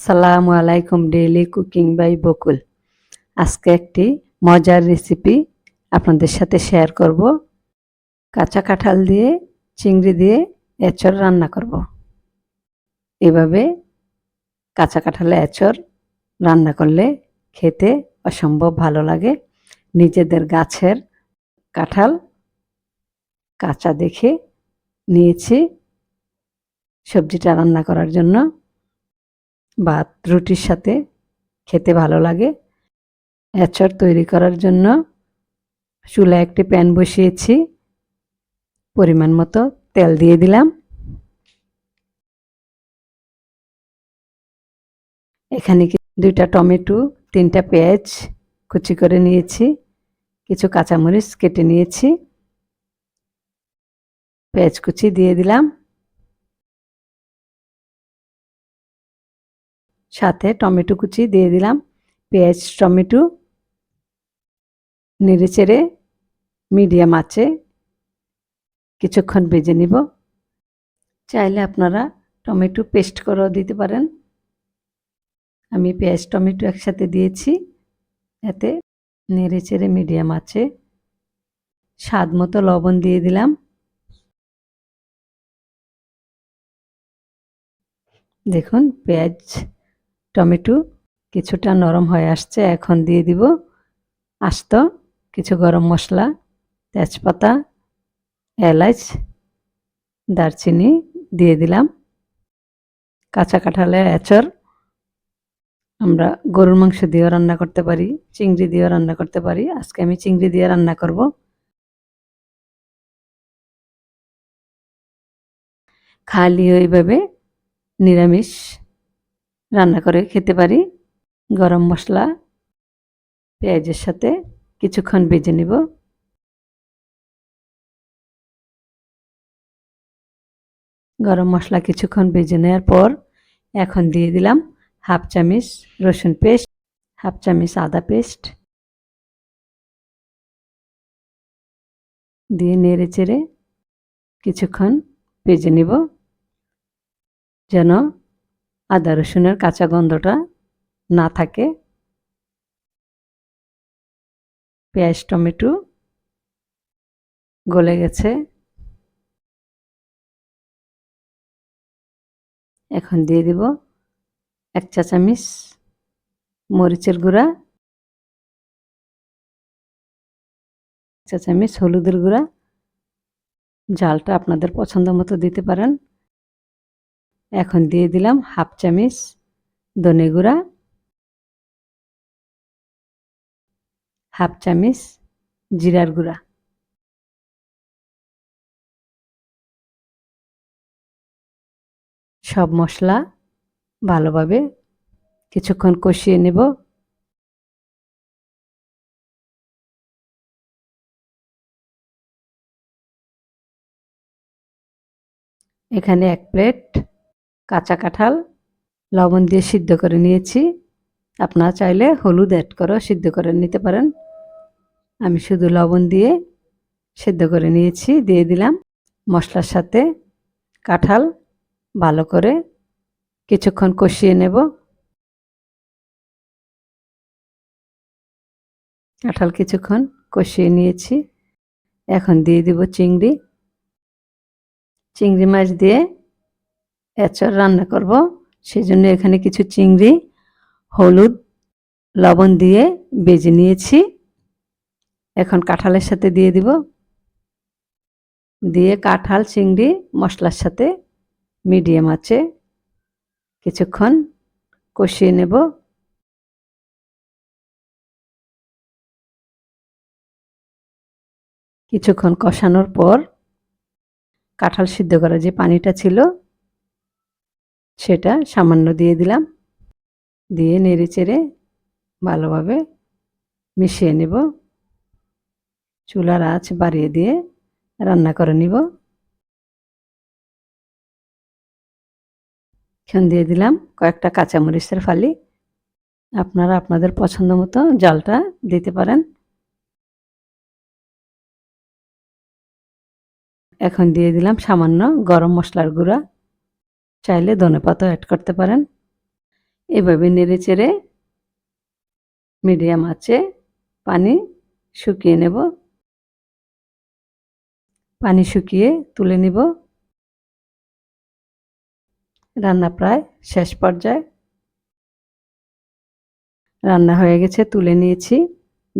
আসসালামু আলাইকুম daily cooking by বকুল। আজকে একটি মজার রেসিপি আপনাদের সাথে শেয়ার করব। কাঁচা কাঁঠাল দিয়ে, চিংড়ি দিয়ে এঁচড় রান্না করব। এভাবে কাঁচা কাঁঠালে এঁচড় রান্না করলে খেতে অসম্ভব ভালো লাগে। নিজেদের গাছের কাঁঠাল কাঁচা দেখে নিয়েছি। সবজিটা রান্না করার জন্য ভাত রুটির সাথে খেতে ভালো লাগে। এঁচড় তৈরি করার জন্য চুলায় একটি প্যান বসিয়েছি। পরিমাণ মতো তেল দিয়ে দিলাম। এখানে কি দুইটা টমেটো, তিনটা পেঁয়াজ কুচি করে নিয়েছি। কিছু কাঁচামরিচ কেটে নিয়েছি। পেঁয়াজ কুচি দিয়ে দিলাম। সাথে টমেটো কুচি দিয়ে দিলাম। পেঁয়াজ, টমেটো নেড়ে চেড়ে মিডিয়াম আছে কিছুক্ষণ ভেজে নিব। চাইলে আপনারা টমেটো পেস্ট করেও দিতে পারেন। আমি পেঁয়াজ, টমেটো একসাথে দিয়েছি এতে নেড়ে চেড়ে মিডিয়াম আছে স্বাদ মতো লবণ দিয়ে দিলাম। দেখুন, পেঁয়াজ টমেটো কিছুটা নরম হয়ে আসছে, এখন দিয়ে দিব আস্ত কিছু গরম মশলা, তেজপাতা এলাচ দারচিনি দিয়ে দিলাম। কাঁচা কাঁঠালের এঁচড়, আমরা গরুর মাংস দিয়েও রান্না করতে পারি, চিংড়ি দিয়েও রান্না করতে পারি। আজকে আমি চিংড়ি দিয়ে রান্না করব। খালি ওইভাবে নিরামিষ। রান্না করে খেতে পারি। গরম মশলা, পেঁয়াজের সাথে কিছুক্ষণ ভেজে নিব। গরম মশলা কিছুক্ষণ ভেজে নেওয়ার পর এখন দিয়ে দিলাম হাফ চামিচ রসুন পেস্ট, হাফ চামিচ আদা পেস্ট। দিয়ে নেড়ে চেড়ে কিছুক্ষণ ভেজে নিব যেন আদা রসুনের কাঁচা গন্ধটা না থাকে। পেঁয়াজ, টমেটো গলে গেছে। এখন দিয়ে দিব এক চা চামিচ মরিচের গুঁড়া, চা চামিচ হলুদের গুঁড়া। জালটা আপনাদের পছন্দ মতো দিতে পারেন। এখন দিয়ে দিলাম হাফ চামিচ ধনে গুঁড়া, হাফ চামিচ জিরার গুঁড়া। সব মশলা ভালোভাবে কিছুক্ষণ কষিয়ে নেব। এখানে এক প্লেট কাঁচা কাঁঠাল লবণ দিয়ে সিদ্ধ করে নিয়েছি। আপনারা চাইলে হলুদ অ্যাড করেও সিদ্ধ করে নিতে পারেন। আমি শুধু লবণ দিয়ে সিদ্ধ করে নিয়েছি, দিয়ে দিলাম মশলার সাথে কাঁঠাল ভালো করে কিছুক্ষণ কষিয়ে নেব। কাঁঠাল কিছুক্ষণ কষিয়ে নিয়েছি। এখন দিয়ে দিব চিংড়ি। চিংড়ি মাছ দিয়ে এঁচড় রান্না করব। সেই জন্য এখানে কিছু চিংড়ি, হলুদ, লবণ দিয়ে বেজে নিয়েছি। এখন কাঁঠালের সাথে দিয়ে দিব। দিয়ে কাঁঠাল, চিংড়ি, মশলার সাথে মিডিয়াম আছে কিছুক্ষণ কষিয়ে নেব। কিছুক্ষণ কষানোর পর কাঁঠাল সিদ্ধ করা যে পানিটা ছিল সেটা সামান্য দিয়ে দিলাম। দিয়ে নেড়ে চেড়ে ভালোভাবে মিশিয়ে নেব। চুলার আঁচ বাড়িয়ে দিয়ে রান্না করে নিব। এখন দিয়ে দিলাম কয়েকটা কাঁচামরিচের ফালি। আপনারা আপনাদের পছন্দ মতো জলটা দিতে পারেন। এখন দিয়ে দিলাম সামান্য গরম মশলার গুঁড়া। চাইলে ধনে পাতাও অ্যাড করতে পারেন। এভাবে নেড়ে চেড়ে মিডিয়াম আছে পানি শুকিয়ে নেব। পানি শুকিয়ে তুলে নিব। রান্না প্রায় শেষ পর্যায়ে। রান্না হয়ে গেছে, তুলে নিয়েছি।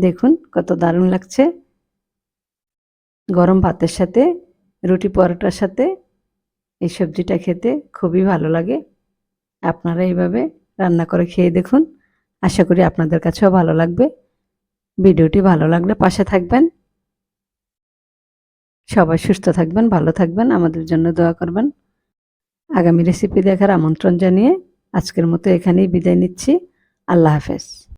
দেখুন কত দারুণ লাগছে। গরম ভাতের সাথে, রুটি পরোটার সাথে এই সবজিটা খেতে খুবই ভালো লাগে। আপনারা এইভাবে রান্না করে খেয়ে দেখুন। আশা করি আপনাদের কাছেও ভালো লাগবে। ভিডিওটি ভালো লাগলে পাশে থাকবেন। সবাই সুস্থ থাকবেন, ভালো থাকবেন, আমাদের জন্য দোয়া করবেন। আগামী রেসিপি দেখার আমন্ত্রণ জানিয়ে আজকের মতো এখানেই বিদায় নিচ্ছি। আল্লাহ হাফেজ।